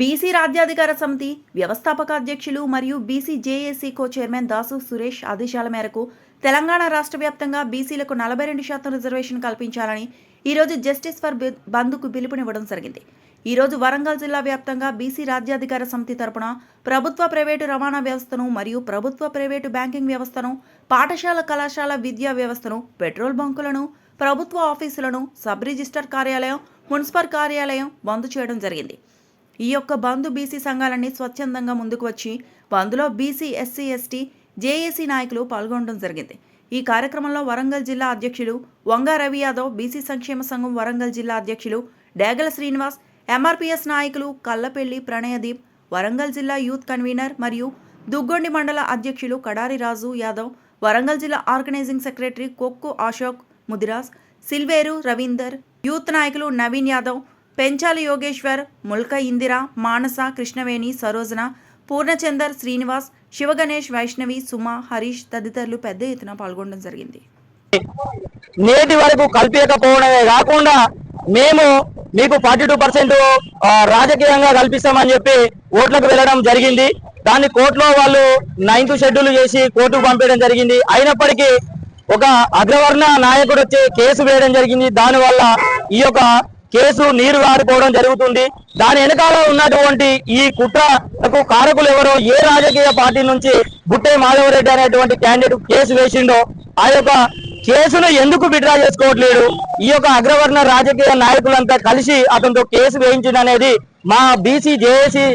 BC రాజ్యాధికార సమితి వ్యవస్థాపక అధ్యక్షులు మరియు BC JAC co chairman Dasu Suresh ఆదేశాల మేరకు తెలంగాణ రాష్ట్ర వ్యాప్తంగా బీసీలకు నలభై రెండు శాతం రిజర్వేషన్ కల్పించాలని ఈరోజు జస్టిస్ ఫర్ బంద్కు పిలుపునివ్వడం జరిగింది. ఈరోజు వరంగల్ జిల్లా వ్యాప్తంగా బీసీ రాజ్యాధికార సమితి తరపున ప్రభుత్వ ప్రైవేటు రవాణా వ్యవస్థను మరియు ప్రభుత్వ ప్రైవేటు బ్యాంకింగ్ వ్యవస్థను పాఠశాల కళాశాల విద్యా వ్యవస్థను పెట్రోల్ బంకులను ప్రభుత్వ ఆఫీసులను సబ్ రిజిస్టర్ కార్యాలయం మున్సిపల్ కార్యాలయం బంద్ చేయడం జరిగింది. ఈ యొక్క బంద్ బీసీ సంఘాలన్నీ స్వచ్ఛందంగా ముందుకు వచ్చి బంద్లో బీసీ ఎస్సీ ఎస్టీ జేఏసీ నాయకులు పాల్గొనడం జరిగింది. ఈ కార్యక్రమంలో వరంగల్ జిల్లా అధ్యక్షులు వంగా రవి యాదవ్ బీసీ సంక్షేమ సంఘం వరంగల్ జిల్లా అధ్యక్షులు డేగల శ్రీనివాస్ ఎంఆర్పీఎస్ నాయకులు కల్లపెల్లి ప్రణయదీప్ వరంగల్ జిల్లా యూత్ కన్వీనర్ మరియు దుగ్గొండి మండల అధ్యక్షులు కడారి రాజు యాదవ్ వరంగల్ జిల్లా organising secretary Kokku Ashok Mudiraj Silveru Ravinder youth నాయకులు నవీన్ యాదవ్ పెంచాలి యోగేశ్వర్ ముల్క ఇందిర మానస కృష్ణవేణి సరోజన పూర్ణచందర్ శ్రీనివాస్ శివగణేష్ వైష్ణవి సుమ హరీష్ తదితరులు పెద్ద ఎత్తున పాల్గొనడం జరిగింది. నేటి వరకు కల్పించకపోవడమే కాకుండా మేము మీకు ఫార్టీ టూ పర్సెంట్ రాజకీయంగా కల్పిస్తామని చెప్పి ఓట్లకు వెళ్ళడం జరిగింది. దాన్ని కోర్టులో వాళ్ళు నైన్త్ షెడ్యూల్ చేసి కోర్టుకు పంపించడం జరిగింది. అయినప్పటికీ ఒక అగ్రవర్ణ నాయకుడు వచ్చి కేసు వేయడం జరిగింది. దానివల్ల ఈ యొక్క కేసు నీరు గారిపోవడం జరుగుతుంది. దాని వెనకాల ఉన్నటువంటి ఈ కుట్రకు కారకులు ఎవరో ఏ రాజకీయ పార్టీ నుంచి బుట్టే మాధవరెడ్డి అనేటువంటి క్యాండిడేట్ కేసు వేసిండో ఆ యొక్క కేసును ఎందుకు విడ్రా చేసుకోవట్లేడు ఈ యొక్క అగ్రవర్ణ రాజకీయ నాయకులంతా కలిసి అతనితో కేసు వేయించిందనేది మా బీసీ జేఏసీ